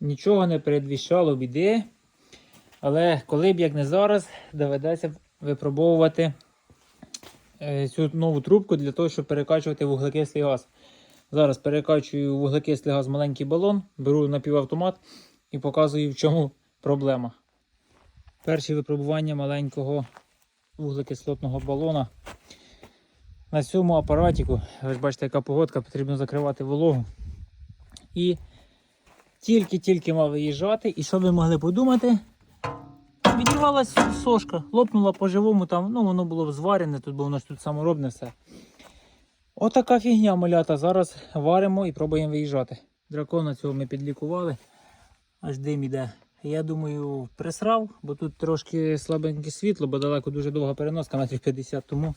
нічого не передвіщало біди. Але коли б як не зараз, доведеться випробовувати е, цю нову трубку для того, щоб перекачувати вуглекислий газ. Зараз перекачую вуглекислий газ в маленький балон, беру напівавтомат і показую, в чому проблема. Перші випробування маленького вуглекислотного балона. На цьому апаратіку, ви ж бачите, яка погодка, потрібно закривати вологу. І тільки-тільки мав виїжджати, і що ви могли подумати? Відірвалася сошка, лопнула по-живому, там, ну воно було зварене, тут, бо воно ж тут саморобне все. Отака фігня малята. Зараз варимо і пробуємо виїжджати. Дракона цього ми підлікували, аж дим іде. Я думаю, присрав, бо тут трошки слабеньке світло, бо далеко дуже довга переноска, метрів 50, тому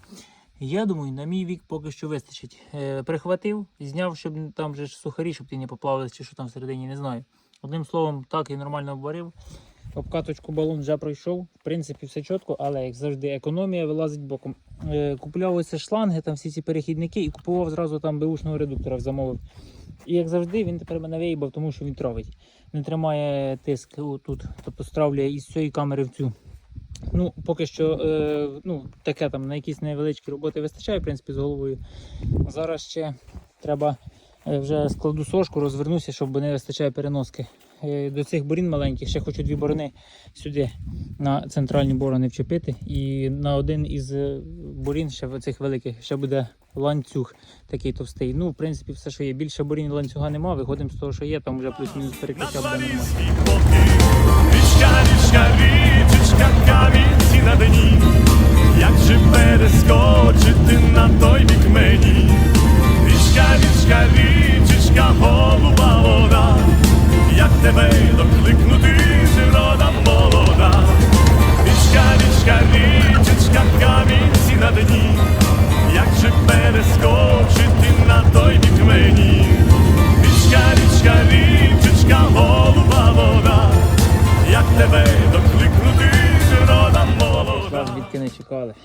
я думаю, на мій вік поки що вистачить. Е, прихватив, зняв, щоб там же сухарі, щоб ті не поплавились, чи що там всередині, не знаю. Одним словом, так і нормально обварив. Обкаточку балон вже пройшов. В принципі, все чітко, але як завжди, економія вилазить боком. Е, купляв ось шланги, там всі ці перехідники і купував зразу там беушного редуктора замовив. І як завжди, він тепер мене виїбав, тому що він травить. Не тримає тиск тут, тобто стравлює із цієї камери в цю. Ну, поки що, е, ну, таке там на якісь невеличкі роботи вистачає, в принципі, з головою. Зараз ще треба е, вже складу сошку, розвернуся, щоб не вистачає переноски. Е, До цих борін маленьких ще хочу дві борони сюди на центральні борони вчепити. І на один із е, борін ще в цих великих ще буде ланцюг такий товстий. Ну, в принципі, все, що є. Більше борін ланцюга нема. Виходимо з того, що є, там вже плюс-мінус перекриття буде нормально. Камінці на дні. Як же перескочити на той бік мені? Чекали.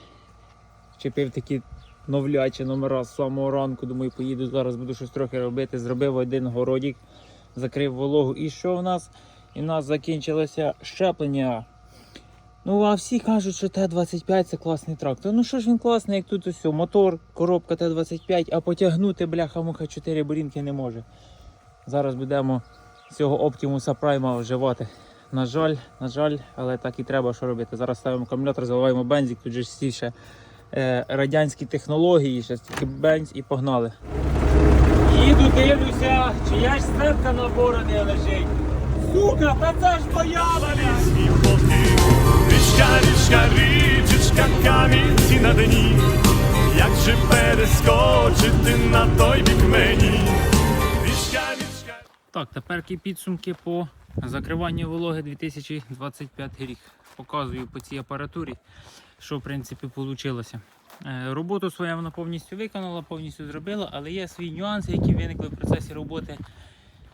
Вчепив такі новлячі номера з самого ранку. Думаю, поїду зараз, буду щось трохи робити. Зробив один городік, закрив вологу. І що в нас? І в нас закінчилося щеплення. Ну, а всі кажуть, що Т-25 це класний трактор. Ну що ж він класний, як тут ось мотор, коробка Т-25, а потягнути бляха-муха 4 борінки не може. Зараз будемо цього Оптимуса Прайма вживати. На жаль, на жаль, але так і треба що робити. Зараз ставимо акумулятор, заливаємо бензик, тут же ще е, радянські технології, ще тільки бенз і погнали. Їду, дивлюся, чия ж степка на бороні лежить. Сука, та це ж моя річка, річка, річечка, камінці на дні. Як же перескочити на той бік мені? Річка, річка. Так, тепер підсумки по закриванню вологи 2025 рік. Показую по цій апаратурі, що в принципі вийшло. Роботу свою вона повністю виконала, повністю зробила, але є свої нюанси, які виникли в процесі роботи.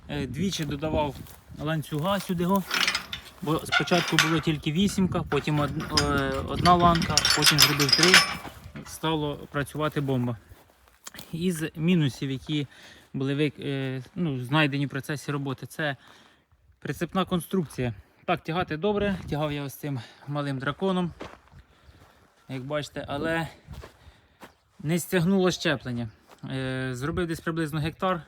Е, Двічі додавав ланцюга сюди. Бо спочатку було тільки вісімка, потім е, одна ланка, потім зробив три. Стало працювати бомба. Із мінусів, які були е, ну, знайдені в процесі роботи, це прицепна конструкція. Так, тягати добре, тягав я ось цим малим драконом, як бачите, але не стягнуло щеплення. Е, Зробив десь приблизно гектар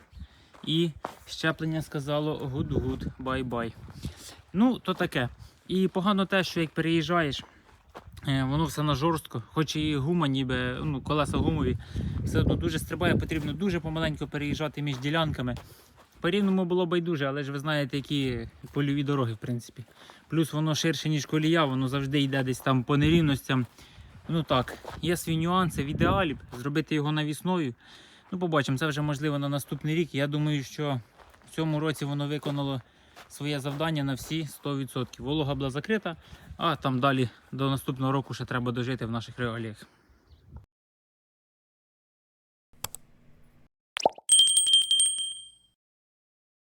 і щеплення сказало гуд-гуд, бай-бай. Ну, то таке. І погано те, що як переїжджаєш, е, воно все на жорстко, хоч і гума, ніби ну, колеса гумові, все одно дуже стрибає, потрібно дуже помаленько переїжджати між ділянками. По рівному було байдуже, але ж ви знаєте, які польові дороги, в принципі. Плюс воно ширше, ніж колія, воно завжди йде десь там по нерівностям. Ну так, є свої нюанси. В ідеалі зробити його навісною. Ну, побачимо, це вже можливо на наступний рік. Я думаю, що в цьому році воно виконало своє завдання на всі 100%. Волога була закрита, а там далі до наступного року ще треба дожити в наших реаліях.